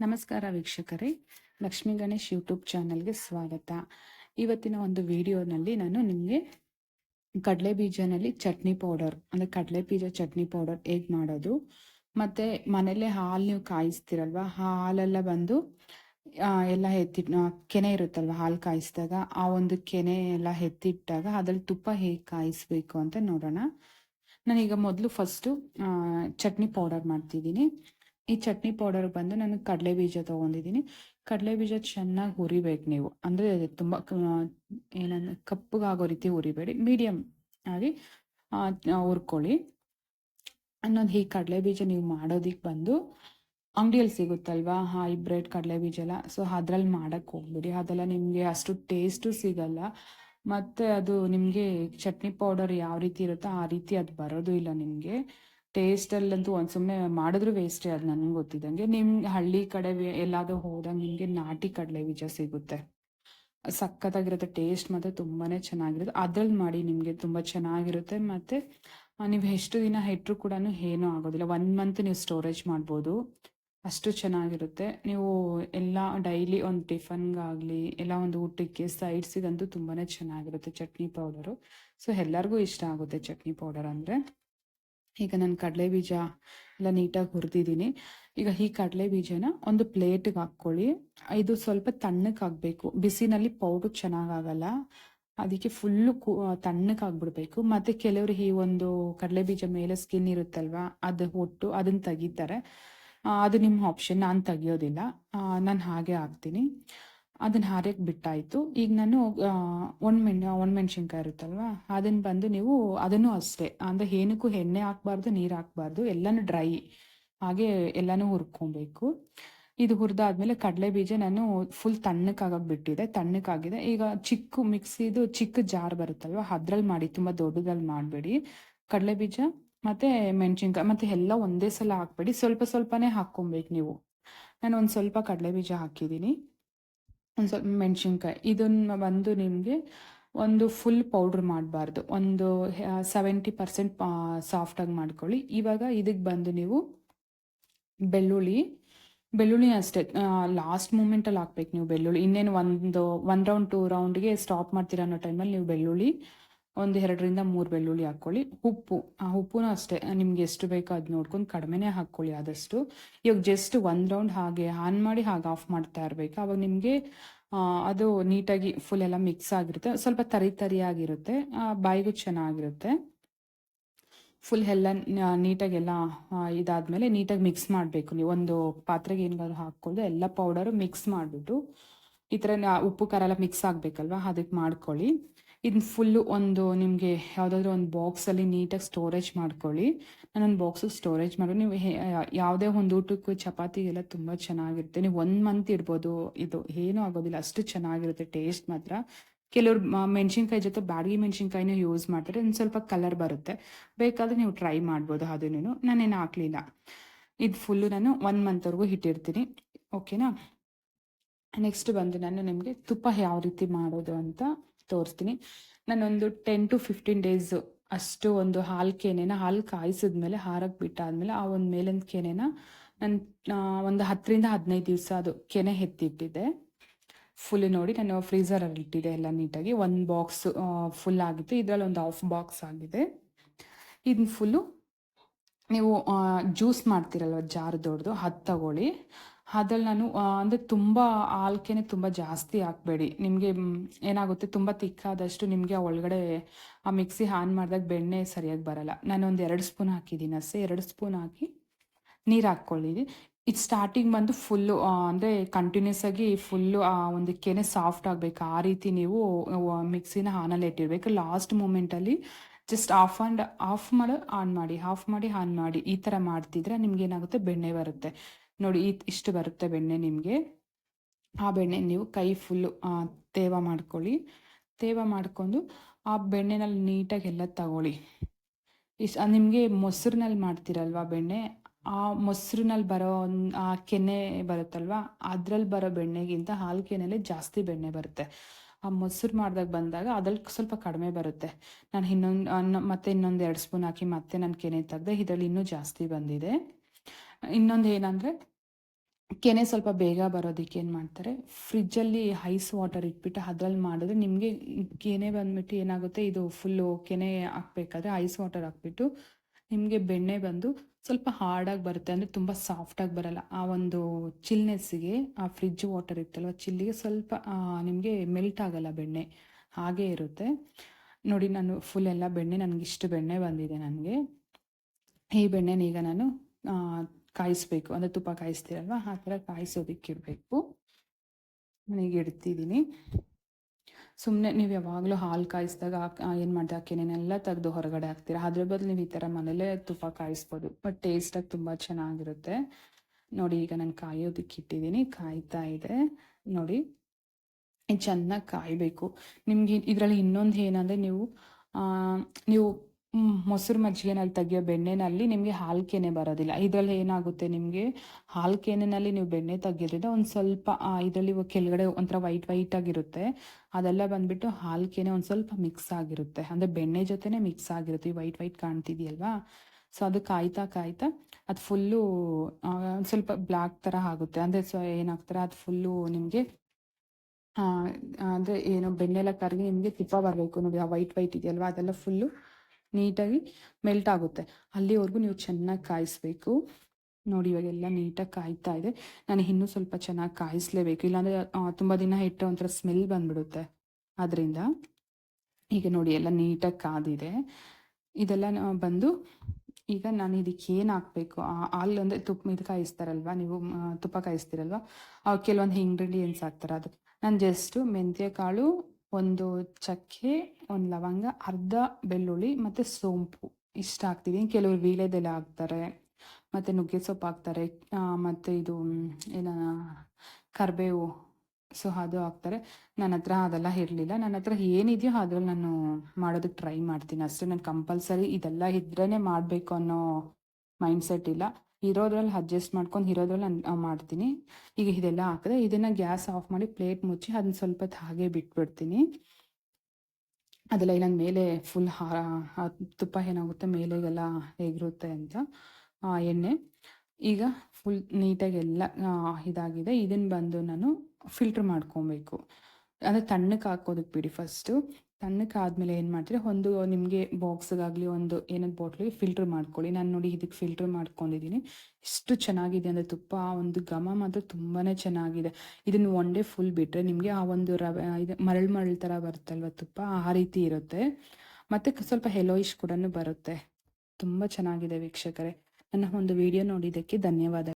ನಮಸ್ಕಾರ ವೀಕ್ಷಕರೇ. ಲಕ್ಷ್ಮೀ ಗಣೇಶ್ ಯೂಟ್ಯೂಬ್ ಚಾನಲ್ಗೆ ಸ್ವಾಗತ. ಇವತ್ತಿನ ಒಂದು ವಿಡಿಯೋನಲ್ಲಿ ನಾನು ನಿಮಗೆ ಕಡಲೆ ಬೀಜನಲ್ಲಿ ಚಟ್ನಿ ಪೌಡರ್, ಅಂದರೆ ಕಡಲೆ ಬೀಜ ಚಟ್ನಿ ಪೌಡರ್ ಹೇಗೆ ಮಾಡೋದು, ಮತ್ತು ಮನೆಯಲ್ಲೇ ಹಾಲು ನೀವು ಕಾಯಿಸ್ತಿರಲ್ವ ಹಾಲೆಲ್ಲ ಬಂದು ಎಲ್ಲ ಎತ್ತಿ ಕೆನೆ ಇರುತ್ತಲ್ವ ಹಾಲು ಕಾಯಿಸಿದಾಗ, ಆ ಒಂದು ಕೆನೆ ಎಲ್ಲ ಎತ್ತಿಟ್ಟಾಗ ಅದ್ರಲ್ಲಿ ತುಪ್ಪ ಹೇಗೆ ಕಾಯಿಸ್ಬೇಕು ಅಂತ ನೋಡೋಣ. ನಾನೀಗ ಮೊದಲು ಫಸ್ಟು ಚಟ್ನಿ ಪೌಡರ್ ಮಾಡ್ತಿದ್ದೀನಿ. ಈ ಚಟ್ನಿ ಪೌಡರ್ ಬಂದು ನಾನು ಕಡಲೆ ಬೀಜ ತೊಗೊಂಡಿದ್ದೀನಿ. ಕಡಲೆ ಬೀಜ ಚೆನ್ನಾಗಿ ಹುರಿಬೇಕು ನೀವು. ಅಂದರೆ ತುಂಬ ಏನಂದ್ರೆ ಕಪ್ಪಗಾಗೋ ರೀತಿ ಹುರಿಬೇಡಿ. ಮೀಡಿಯಮ್ ಆಗಿ ಹುರ್ಕೊಳ್ಳಿ. ಅನ್ನೋದು ಈ ಕಡಲೆ ಬೀಜ ನೀವು ಮಾಡೋದಕ್ಕೆ ಬಂದು ಅಂಗಡಿಯಲ್ಲಿ ಸಿಗುತ್ತಲ್ವಾ? ಹೈಬ್ರಿಡ್ ಕಡಲೆ ಬೀಜ ಎಲ್ಲ. ಸೊ, ಅದ್ರಲ್ಲಿ ಮಾಡಕ್ಕೆ ಹೋಗ್ಬಿಡಿ. ಅದೆಲ್ಲ ನಿಮಗೆ ಅಷ್ಟು ಟೇಸ್ಟು ಸಿಗಲ್ಲ. ಮತ್ತು ಅದು ನಿಮಗೆ ಚಟ್ನಿ ಪೌಡರ್ ಯಾವ ರೀತಿ ಇರುತ್ತೋ ಆ ರೀತಿ ಅದು ಬರೋದು ಇಲ್ಲ ನಿಮಗೆ. ಟೇಸ್ಟಲ್ಲಂತೂ ಒಂದು ಸುಮ್ಮನೆ ಮಾಡಿದ್ರು ವೇಸ್ಟೇ ಅದು ನನಗೆ ಗೊತ್ತಿದ್ದಂಗೆ. ನಿಮ್ಮ ಹಳ್ಳಿ ಕಡೆ ಎಲ್ಲಾದ್ರೂ ಹೋದಾಗ ನಿಮಗೆ ನಾಟಿ ಕಡಲೆ ಬೀಜ ಸಿಗುತ್ತೆ. ಸಖತ್ತಾಗಿರುತ್ತೆ ಟೇಸ್ಟ್ ಮಾತ್ರ ತುಂಬಾ ಚೆನ್ನಾಗಿರುತ್ತೆ. ಅದ್ರಲ್ಲಿ ಮಾಡಿ ನಿಮಗೆ ತುಂಬ ಚೆನ್ನಾಗಿರುತ್ತೆ. ಮತ್ತು ನೀವು ಎಷ್ಟು ದಿನ ಇಟ್ಟರು ಕೂಡ ಏನೂ ಆಗೋದಿಲ್ಲ. ಒನ್ ಮಂತ್ ನೀವು ಸ್ಟೋರೇಜ್ ಮಾಡ್ಬೋದು. ಅಷ್ಟು ಚೆನ್ನಾಗಿರುತ್ತೆ. ನೀವು ಎಲ್ಲ ಡೈಲಿ ಒಂದು ಟಿಫನ್ಗಾಗಲಿ ಎಲ್ಲ ಒಂದು ಊಟಕ್ಕೆ ಸೈಡ್ಸಿಗಂತೂ ತುಂಬಾ ಚೆನ್ನಾಗಿರುತ್ತೆ ಚಟ್ನಿ ಪೌಡರು ಸೊ ಎಲ್ಲರಿಗೂ ಇಷ್ಟ ಆಗುತ್ತೆ ಚಟ್ನಿ ಪೌಡರ್ ಅಂದರೆ. ಈಗ ನಾನು ಕಡಲೆ ಬೀಜ ಎಲ್ಲ ನೀಟಾಗಿ ಹುರಿದಿದ್ದೀನಿ. ಈಗ ಈ ಕಡಲೆ ಬೀಜನ ಒಂದು ಪ್ಲೇಟಿಗೆ ಹಾಕ್ಕೊಳ್ಳಿ. ಇದು ಸ್ವಲ್ಪ ತಣ್ಣಕ್ಕಾಗಬೇಕು ಬಿಸಿನಲ್ಲಿ ಪೌಡ್ರ್ ಚೆನ್ನಾಗಾಗಲ್ಲ ಅದಕ್ಕೆ ಫುಲ್ಲು ಕು ತಣ್ಣಕ್ಕಾಗ್ಬಿಡ್ಬೇಕು ಮತ್ತು ಕೆಲವರು ಈ ಒಂದು ಕಡಲೆ ಬೀಜ ಮೇಲೆ ಸ್ಕಿನ್ ಇರುತ್ತಲ್ವಾ, ಅದು ಒಟ್ಟು ಅದನ್ನು ತೆಗಿತಾರೆ. ಅದು ನಿಮ್ಮ ಆಪ್ಷನ್. ನಾನು ತೆಗಿಯೋದಿಲ್ಲ. ನಾನು ಹಾಗೆ ಹಾಕ್ತೀನಿ. ಅದನ್ನ ಹಾರಕ್ಕೆ ಬಿಟ್ಟಾಯಿತು. ಈಗ ನಾನು ಒಣ ಮೆಣ್ ಒಣಮೆಣ್ಸಿನ್ಕಾಯಿ ಇರುತ್ತಲ್ವಾ, ಅದನ್ನು ಬಂದು ನೀವು ಅದನ್ನು ಅಷ್ಟೇ, ಅಂದರೆ ಏನಕ್ಕೂ ಎಣ್ಣೆ ಹಾಕ್ಬಾರ್ದು, ನೀರು ಹಾಕ್ಬಾರ್ದು, ಎಲ್ಲನೂ ಡ್ರೈ ಹಾಗೆ ಎಲ್ಲನೂ ಹುರ್ಕೊಬೇಕು. ಇದು ಹುರಿದಾದ್ಮೇಲೆ ಕಡಲೆ ಬೀಜ ನಾನು ಫುಲ್ ತಣ್ಣಕ್ಕಾಗಕ್ಕೆ ಬಿಟ್ಟಿದೆ, ತಣ್ಣಕ್ಕಾಗಿದೆ. ಈಗ ಚಿಕ್ಕ ಮಿಕ್ಸಿದು ಚಿಕ್ಕ ಜಾರ್ ಬರುತ್ತಲ್ವ, ಅದ್ರಲ್ಲಿ ಮಾಡಿ, ತುಂಬ ದೊಡ್ಡದಲ್ಲಿ ಮಾಡಬೇಡಿ. ಕಡಲೆ ಬೀಜ ಮತ್ತು ಮೆಣಸಿನ್ಕಾಯಿ, ಮತ್ತು ಎಲ್ಲ ಒಂದೇ ಸಲ ಹಾಕ್ಬೇಡಿ. ಸ್ವಲ್ಪ ಸ್ವಲ್ಪನೇ ಹಾಕ್ಕೊಬೇಕು ನೀವು. ನಾನು ಒಂದು ಸ್ವಲ್ಪ ಕಡಲೆ ಬೀಜ ಹಾಕಿದ್ದೀನಿ. ಒಂದು ಸ್ವಲ್ಪ ಮೆಣಸಿನ್ಕಾಯಿ. ಇದನ್ನು ಬಂದು ನಿಮಗೆ ಒಂದು ಫುಲ್ ಪೌಡ್ರ್ ಮಾಡಬಾರ್ದು. ಒಂದು ಸೆವೆಂಟಿ ಪರ್ಸೆಂಟ್ ಸಾಫ್ಟಾಗಿ ಮಾಡ್ಕೊಳ್ಳಿ. ಇವಾಗ ಇದಕ್ಕೆ ಬಂದು ನೀವು ಬೆಳ್ಳುಳ್ಳಿ ಬೆಳ್ಳುಳ್ಳಿ ಅಷ್ಟೇ. ಲಾಸ್ಟ್ ಮೂಮೆಂಟಲ್ಲಿ ಹಾಕ್ಬೇಕು ನೀವು ಬೆಳ್ಳುಳ್ಳಿ. ಇನ್ನೇನು ಒಂದು ಒನ್ ರೌಂಡ್ ಟೂ ರೌಂಡ್ಗೆ ಸ್ಟಾಪ್ ಮಾಡ್ತೀರ ಅನ್ನೋ ಟೈಮಲ್ಲಿ ನೀವು ಬೆಳ್ಳುಳ್ಳಿ ಒಂದು ಎರಡರಿಂದ ಮೂರು ಬೆಳ್ಳುಳ್ಳಿ ಹಾಕ್ಕೊಳ್ಳಿ. ಉಪ್ಪು, ಆ ಉಪ್ಪುನೂ ಅಷ್ಟೇ. ನಿಮ್ಗೆ ಎಷ್ಟು ಬೇಕೋ ಅದು ನೋಡ್ಕೊಂಡು ಕಡಿಮೆನೇ ಹಾಕ್ಕೊಳ್ಳಿ ಆದಷ್ಟು. ಇವಾಗ ಜಸ್ಟ್ ಒಂದು ರೌಂಡ್ ಹಾಗೆ ಆನ್ ಮಾಡಿ ಹಾಗೆ ಆಫ್ ಮಾಡ್ತಾ ಇರಬೇಕು. ಅವಾಗ ನಿಮಗೆ ಅದು ನೀಟಾಗಿ ಫುಲ್ ಎಲ್ಲ ಮಿಕ್ಸ್ ಆಗಿರುತ್ತೆ. ಸ್ವಲ್ಪ ತರಿ ತರಿಯಾಗಿರುತ್ತೆ. ಬಾಯಿಗೂ ಚೆನ್ನಾಗಿರುತ್ತೆ. ಫುಲ್ ಎಲ್ಲ ನೀಟಾಗಿ ಎಲ್ಲ ಇದಾದಮೇಲೆ ನೀಟಾಗಿ ಮಿಕ್ಸ್ ಮಾಡಬೇಕು ನೀವು. ಒಂದು ಪಾತ್ರೆಗೆ ಏನಾದ್ರು ಹಾಕ್ಕೊಂಡು ಎಲ್ಲ ಪೌಡರು ಮಿಕ್ಸ್ ಮಾಡಿಬಿಟ್ಟು ಈ ಥರ ಉಪ್ಪು, ಖಾರ ಎಲ್ಲ ಮಿಕ್ಸ್ ಆಗಬೇಕಲ್ವ? ಅದಕ್ಕೆ ಮಾಡ್ಕೊಳ್ಳಿ. ಇದನ್ನ ಫುಲ್ಲು ಒಂದು ನಿಮಗೆ ಯಾವುದಾದ್ರೂ ಒಂದು ಬಾಕ್ಸಲ್ಲಿ ನೀಟಾಗಿ ಸ್ಟೋರೇಜ್ ಮಾಡ್ಕೊಳ್ಳಿ. ನಾನೊಂದು ಬಾಕ್ಸಿಗೆ ಸ್ಟೋರೇಜ್ ಮಾಡಿ. ನೀವು ಯಾವುದೇ ಒಂದು ಊಟಕ್ಕೂ ಚಪಾತಿಗೆಲ್ಲ ತುಂಬ ಚೆನ್ನಾಗಿರುತ್ತೆ. ನೀವು ಒಂದು ಮಂತ್ ಇಡ್ಬೋದು. ಇದು ಏನೂ ಆಗೋದಿಲ್ಲ. ಅಷ್ಟು ಚೆನ್ನಾಗಿರುತ್ತೆ ಟೇಸ್ಟ್ ಮಾತ್ರ. ಕೆಲವ್ರು ಮೆಣಸಿನ್ಕಾಯಿ ಜೊತೆ ಬ್ಯಾಡಗಿ ಮೆಣಸಿನ್ಕಾಯಿನೂ ಯೂಸ್ ಮಾಡ್ತಾರೆ. ಒಂದು ಸ್ವಲ್ಪ ಕಲರ್ ಬರುತ್ತೆ. ಬೇಕಾದರೆ ನೀವು ಟ್ರೈ ಮಾಡ್ಬೋದು ಅದನ್ನು. ನಾನೇನು ಹಾಕ್ಲಿಲ್ಲ. ಇದು ಫುಲ್ಲು ನಾನು ಒನ್ ಮಂತ್ವರೆಗೂ ಇಟ್ಟಿರ್ತೀನಿ. ಓಕೆನಾ ನೆಕ್ಸ್ಟ್ ಬಂದು ನಾನು ನಿಮಗೆ ತುಪ್ಪ ಯಾವ ರೀತಿ ಮಾಡೋದು ಅಂತ ತೋರಿಸ್ತೀನಿ. ನಾನೊಂದು ಟೆನ್ ಟು ಫಿಫ್ಟೀನ್ ಡೇಸ್ ಅಷ್ಟು ಒಂದು ಹಾಲು ಕೆನೆನ, ಹಾಲು ಕಾಯಿಸಿದ್ಮೇಲೆ ಹಾರಕ್ಕೆ ಬಿಟ್ಟಾದ್ಮೇಲೆ, ಆ ಒಂದು ಮೇಲಿನ ಕೆನೆನ ನಾನು ಒಂದು ಹತ್ತರಿಂದ ಹದಿನೈದು ದಿವಸ ಅದು ಕೆನೆ ಎತ್ತಿಟ್ಟಿದ್ದೆ. ಫುಲ್ ನೋಡಿ ನಾನು ಫ್ರೀಝರಲ್ಲಿ ಇಟ್ಟಿದ್ದೆ ಎಲ್ಲ ನೀಟಾಗಿ. ಒಂದು ಬಾಕ್ಸ್ ಫುಲ್ ಆಗಿತ್ತು. ಇದರಲ್ಲಿ ಒಂದು ಹಾಫ್ ಬಾಕ್ಸ್ ಆಗಿದೆ. ಇದನ್ನ ಫುಲ್ಲು ನೀವು ಜ್ಯೂಸ್ ಮಾಡ್ತೀರಲ್ವ, ಜಾರ್ ದೊಡ್ಡದು ಹತ್ತು ತಗೊಳ್ಳಿ. ಅದ್ರಲ್ಲಿ ನಾನು ಅಂದರೆ ತುಂಬ ಆಲ್ಕೆನೆ ತುಂಬ ಜಾಸ್ತಿ ಹಾಕಬೇಡಿ. ನಿಮಗೆ ಏನಾಗುತ್ತೆ, ತುಂಬ ತಿಕ್ಕಾದಷ್ಟು ನಿಮಗೆ ಒಳಗಡೆ, ಆ ಮಿಕ್ಸಿ ಆನ್ ಮಾಡಿದಾಗ ಬೆಣ್ಣೆ ಸರಿಯಾಗಿ ಬರಲ್ಲ. ನಾನು ಒಂದು ಎರಡು ಸ್ಪೂನ್ ಹಾಕಿದ್ದೀನಿ ಅಷ್ಟೇ ಎರಡು ಸ್ಪೂನ್ ಹಾಕಿ ನೀರು ಹಾಕ್ಕೊಳ್ಳಿ ಇದು ಸ್ಟಾರ್ಟಿಂಗ್ ಬಂದು ಫುಲ್ಲು ಅಂದರೆ ಕಂಟಿನ್ಯೂಸ್ ಆಗಿ ಫುಲ್ಲು ಆ ಒಂದು ಕೆನೆ ಸಾಫ್ಟ್ ಆಗಬೇಕು. ಆ ರೀತಿ ನೀವು ಮಿಕ್ಸಿನ ಹಾನಲ್ಲಿ ಇಟ್ಟಿರ್ಬೇಕು. ಲಾಸ್ಟ್ ಮೂಮೆಂಟಲ್ಲಿ ಜಸ್ಟ್ ಆಫ್ ಆ್ಯಂಡ್ ಆಫ್ ಮಾಡಿ, ಆನ್ ಮಾಡಿ ಆಫ್ ಮಾಡಿ, ಆನ್ ಮಾಡಿ ಈ ಥರ ಮಾಡ್ತಿದ್ರೆ ನಿಮ್ಗೆ ಏನಾಗುತ್ತೆ, ಬೆಣ್ಣೆ ಬರುತ್ತೆ. ನೋಡಿ, ಈ ಇಷ್ಟು ಬರುತ್ತೆ ಬೆಣ್ಣೆ ನಿಮಗೆ. ಆ ಬೆಣ್ಣೆ ನೀವು ಕೈ ಫುಲ್ಲು ತೇವ ಮಾಡ್ಕೊಳ್ಳಿ. ತೇವ ಮಾಡಿಕೊಂಡು ಆ ಬೆಣ್ಣೆನಲ್ಲಿ ನೀಟಾಗಿ ಎಲ್ಲ ತಗೊಳ್ಳಿ. ಇಸ್ ನಿಮಗೆ ಮೊಸರಿನಲ್ಲಿ ಮಾಡ್ತೀರಲ್ವ ಬೆಣ್ಣೆ? ಆ ಮೊಸರಿನಲ್ಲಿ ಬರೋ ಆ ಕೆನೆ ಬರುತ್ತಲ್ವ, ಅದ್ರಲ್ಲಿ ಬರೋ ಬೆಣ್ಣೆಗಿಂತ ಹಾಲು ಕೆನೆಯಲ್ಲಿ ಜಾಸ್ತಿ ಬೆಣ್ಣೆ ಬರುತ್ತೆ. ಆ ಮೊಸರು ಮಾಡಿದಾಗ ಬಂದಾಗ ಅದ್ರಲ್ಲಿ ಸ್ವಲ್ಪ ಕಡಿಮೆ ಬರುತ್ತೆ. ನಾನು ಇನ್ನೊಂದು ಮತ್ತೆ ಇನ್ನೊಂದು ಎರಡು ಸ್ಪೂನ್ ಹಾಕಿ ಮತ್ತೆ ನಾನು ಕೆನೆ ತೆಗ್ದೆ, ಇದರಲ್ಲಿ ಇನ್ನೂ ಜಾಸ್ತಿ ಬಂದಿದೆ. ಇನ್ನೊಂದು ಏನಂದರೆ, ಕೆನೆ ಸ್ವಲ್ಪ ಬೇಗ ಬರೋದಕ್ಕೆ ಏನು ಮಾಡ್ತಾರೆ ಫ್ರಿಜ್ಜಲ್ಲಿ ಐಸ್ ವಾಟರ್ ಇಟ್ಬಿಟ್ಟು ಅದ್ರಲ್ಲಿ ಮಾಡಿದ್ರೆ ನಿಮಗೆ ಕೆನೆ ಬಂದ್ಬಿಟ್ಟು ಏನಾಗುತ್ತೆ, ಇದು ಫುಲ್ಲು ಕೆನೆ ಹಾಕ್ಬೇಕಾದ್ರೆ ಐಸ್ ವಾಟರ್ ಹಾಕ್ಬಿಟ್ಟು ನಿಮಗೆ ಬೆಣ್ಣೆ ಬಂದು ಸ್ವಲ್ಪ ಹಾರ್ಡಾಗಿ ಬರುತ್ತೆ, ಅಂದರೆ ತುಂಬ ಸಾಫ್ಟಾಗಿ ಬರಲ್ಲ. ಆ ಒಂದು ಚಿಲ್ನೆಸ್ಸಿಗೆ ಆ ಫ್ರಿಜ್ ವಾಟರ್ ಇರ್ತಲ್ವ ಚಿಲ್ಲಿಗೆ ಸ್ವಲ್ಪ ನಿಮಗೆ ಮೆಲ್ಟ್ ಆಗಲ್ಲ ಬೆಣ್ಣೆ, ಹಾಗೇ ಇರುತ್ತೆ. ನೋಡಿ ನಾನು ಫುಲ್ ಎಲ್ಲ ಬೆಣ್ಣೆ ನನಗೆ ಇಷ್ಟು ಬೆಣ್ಣೆ ಬಂದಿದೆ ನನಗೆ. ಈ ಬೆಣ್ಣೆನ ಈಗ ನಾನು ಕಾಯಿಸ್ಬೇಕು. ಅಂದರೆ ತುಪ್ಪ ಕಾಯಿಸ್ತೀರಲ್ವ? ಆ ಥರ ಕಾಯಿಸೋದಕ್ಕಿರಬೇಕು. ನನಗೆ ಇಡ್ತಿದ್ದೀನಿ. ಸುಮ್ಮನೆ ನೀವು ಯಾವಾಗಲೂ ಹಾಲು ಕಾಯಿಸಿದಾಗ ಏನು ಮಾಡ್ದೆ? ಕೆನೆನೆಲ್ಲ ತೆಗೆದು ಹೊರಗಡೆ ಹಾಕ್ತೀರಾ? ಅದ್ರ ಬದಲು ನೀವು ಈ ಥರ ಮನೇಲೇ ತುಪ್ಪ ಕಾಯಿಸ್ಬೋದು. ಬಟ್ ಟೇಸ್ಟಾಗಿ ತುಂಬ ಚೆನ್ನಾಗಿರುತ್ತೆ. ನೋಡಿ, ಈಗ ನಾನು ಕಾಯೋದಕ್ಕೆ ಇಟ್ಟಿದ್ದೀನಿ. ಕಾಯ್ತಾ ಇದೆ. ನೋಡಿ, ಚೆನ್ನಾಗಿ ಕಾಯಬೇಕು. ನಿಮ್ಗೆ ಇದರಲ್ಲಿ ಇನ್ನೊಂದು ಏನಂದರೆ ನೀವು ನೀವು ಮೊಸರು ಮಜ್ಜಿಗೆನಲ್ಲಿ ತೆಗಿಯೋ ಬೆಣ್ಣೆನಲ್ಲಿ ನಿಮಗೆ ಹಾಲು ಕೆನೆ ಬರೋದಿಲ್ಲ. ಇದರಲ್ಲಿ ಏನಾಗುತ್ತೆ ನಿಮಗೆ? ಹಾಲು ಕೆನೆನಲ್ಲಿ ನೀವು ಬೆಣ್ಣೆ ತೆಗಿಯೋದ್ರಿಂದ ಒಂದು ಸ್ವಲ್ಪ ಇದರಲ್ಲಿ ಕೆಳಗಡೆ ಒಂಥರ ವೈಟ್ ವೈಟ್ ಆಗಿರುತ್ತೆ. ಅದೆಲ್ಲ ಬಂದ್ಬಿಟ್ಟು ಹಾಲು ಕೆನೆ ಒಂದು ಸ್ವಲ್ಪ ಮಿಕ್ಸ್ ಆಗಿರುತ್ತೆ. ಅಂದರೆ ಬೆಣ್ಣೆ ಜೊತೆನೇ ಮಿಕ್ಸ್ ಆಗಿರುತ್ತೆ. ಈ ವೈಟ್ ವೈಟ್ ಕಾಣ್ತಿದೆಯಲ್ವಾ? ಸೊ ಅದು ಕಾಯ್ತಾ ಕಾಯ್ತಾ ಅದು ಫುಲ್ಲು ಒಂದು ಸ್ವಲ್ಪ ಬ್ಲ್ಯಾಕ್ ಥರ ಆಗುತ್ತೆ. ಅಂದರೆ ಸೊ, ಏನಾಗ್ತಾರೆ? ಅದು ಫುಲ್ಲು ನಿಮಗೆ ಅಂದರೆ ಏನು ಬೆಣ್ಣೆಲ್ಲ ಕರಗಿ ನಿಮಗೆ ತುಪ್ಪ ಬರಬೇಕು. ನೋಡಿ ಆ ವೈಟ್ ವೈಟ್ ಇದೆಯಲ್ವಾ? ಅದೆಲ್ಲ ಫುಲ್ಲು ನೀಟಾಗಿ ಮೆಲ್ಟ್ ಆಗುತ್ತೆ. ಅಲ್ಲಿವರೆಗೂ ನೀವು ಚೆನ್ನಾಗಿ ಕಾಯಿಸ್ಬೇಕು. ನೋಡಿ ಇವಾಗೆಲ್ಲ ನೀಟಾಗಿ ಕಾಯ್ತಾ ಇದೆ. ನಾನು ಇನ್ನೂ ಸ್ವಲ್ಪ ಚೆನ್ನಾಗಿ ಕಾಯಿಸ್ಲೇಬೇಕು. ಇಲ್ಲಾಂದರೆ ತುಂಬ ದಿನ ಇಟ್ಟು ಒಂಥರ ಸ್ಮೆಲ್ ಬಂದ್ಬಿಡುತ್ತೆ. ಅದರಿಂದ ಈಗ ನೋಡಿ, ಎಲ್ಲ ನೀಟಾಗಿ ಕಾದಿದೆ. ಇದೆಲ್ಲ ಬಂದು ಈಗ ನಾನು ಇದಕ್ಕೆ ಏನು ಹಾಕಬೇಕು? ಹಾಲು ಅಂದರೆ ತುಪ್ಪ, ಇದು ಕಾಯಿಸ್ತಾರಲ್ವ? ನೀವು ತುಪ್ಪ ಕಾಯಿಸ್ತೀರಲ್ವ? ಕೆಲವೊಂದು ಇಂಗ್ರೀಡಿಯೆಂಟ್ಸ್ ಹಾಕ್ತಾರೆ ಅದು. ನಾನು ಜಸ್ಟು ಮೆಂತ್ಯ ಕಾಳು ಒಂದು ಚಕ್ಕೆ, ಒಂದು ಲವಂಗ, ಅರ್ಧ ಬೆಳ್ಳುಳ್ಳಿ ಮತ್ತು ಸೋಂಪು. ಇಷ್ಟ ಹಾಕ್ತೀವಿ ಕೆಲವರು ವೀಳ್ಯದೆಲೆ ಹಾಕ್ತಾರೆ. ಮತ್ತು ನುಗ್ಗೆ ಸೊಪ್ಪು ಹಾಕ್ತಾರೆ. ಮತ್ತು ಇದು ಏನ, ಕರಿಬೇವು ಸೊ, ಅದು ಹಾಕ್ತಾರೆ. ನನ್ನ ಹತ್ರ ಅದೆಲ್ಲ ಇರಲಿಲ್ಲ. ನನ್ನ ಹತ್ರ ಏನಿದೆಯೋ ಅದ್ರಲ್ಲಿ ನಾನು ಮಾಡೋದಕ್ಕೆ ಟ್ರೈ ಮಾಡ್ತೀನಿ. ಅಷ್ಟೇ. ನಾನು ಕಂಪಲ್ಸರಿ ಇದೆಲ್ಲ ಇದ್ರೇ ಮಾಡಬೇಕು ಅನ್ನೋ ಮೈಂಡ್ಸೆಟ್ ಇಲ್ಲ. ಇರೋದ್ರಲ್ಲಿ ಅಡ್ಜಸ್ಟ್ ಮಾಡ್ಕೊಂಡು ಇರೋದ್ರಲ್ಲಿ ಮಾಡ್ತೀನಿ. ಈಗ ಇದೆಲ್ಲ ಹಾಕಿದ್ರೆ ಇದನ್ನು ಗ್ಯಾಸ್ ಆಫ್ ಮಾಡಿ ಪ್ಲೇಟ್ ಮುಚ್ಚಿ ಅದನ್ನ ಸ್ವಲ್ಪ ಹಾಗೆ ಬಿಟ್ಬಿಡ್ತೀನಿ. ಅದೆಲ್ಲ ಇಲ್ಲ ಮೇಲೆ ಫುಲ್ ತುಪ್ಪ ಏನಾಗುತ್ತೆ ಮೇಲೆಗೆಲ್ಲ ಹೇಗಿರುತ್ತೆ ಅಂತ ಎಣ್ಣೆ. ಈಗ ಫುಲ್ ನೀಟಾಗಿ ಎಲ್ಲ ಇದಾಗಿದೆ. ಇದನ್ನು ಬಂದು ನಾನು ಫಿಲ್ಟ್ರ್ ಮಾಡ್ಕೊಬೇಕು. ಅಂದರೆ ತಣ್ಣಕ್ಕೆ ಹಾಕೋದಕ್ಕೆ ಬಿಡಿ ಫಸ್ಟು ತಣ್ಣಕ್ಕೆ ಆದಮೇಲೆ ಏನು ಮಾಡ್ತೀರಿ, ಒಂದು ನಿಮಗೆ ಬಾಕ್ಸ್ಗಾಗಲಿ ಒಂದು ಏನಕ್ಕೆ ಬಾಟ್ಲಿಗೆ ಫಿಲ್ಟ್ರ್ ಮಾಡ್ಕೊಳ್ಳಿ. ನಾನು ನೋಡಿ ಇದಕ್ಕೆ ಫಿಲ್ಟ್ರ್ ಮಾಡ್ಕೊಂಡಿದ್ದೀನಿ ಎಷ್ಟು ಚೆನ್ನಾಗಿದೆ ಅಂದರೆ ತುಪ್ಪ, ಆ ಒಂದು ಘಮ ಮಾತ್ರ ತುಂಬಾ ಚೆನ್ನಾಗಿದೆ. ಇದನ್ನು ಒನ್ ಡೇ ಫುಲ್ ಬಿಟ್ಟರೆ ನಿಮಗೆ ಆ ಒಂದು ರವೆ ಇದು ಮರಳು ಮರಳು ಥರ ಬರುತ್ತಲ್ವ ತುಪ್ಪ, ಆ ರೀತಿ ಇರುತ್ತೆ. ಮತ್ತು ಸ್ವಲ್ಪ ಹೆಲೋಯಿಶ್ ಕೂಡ ಬರುತ್ತೆ. ತುಂಬ ಚೆನ್ನಾಗಿದೆ ವೀಕ್ಷಕರೇ. ನನ್ನ ಒಂದು ವಿಡಿಯೋ ನೋಡಿದ್ದಕ್ಕೆ ಧನ್ಯವಾದ.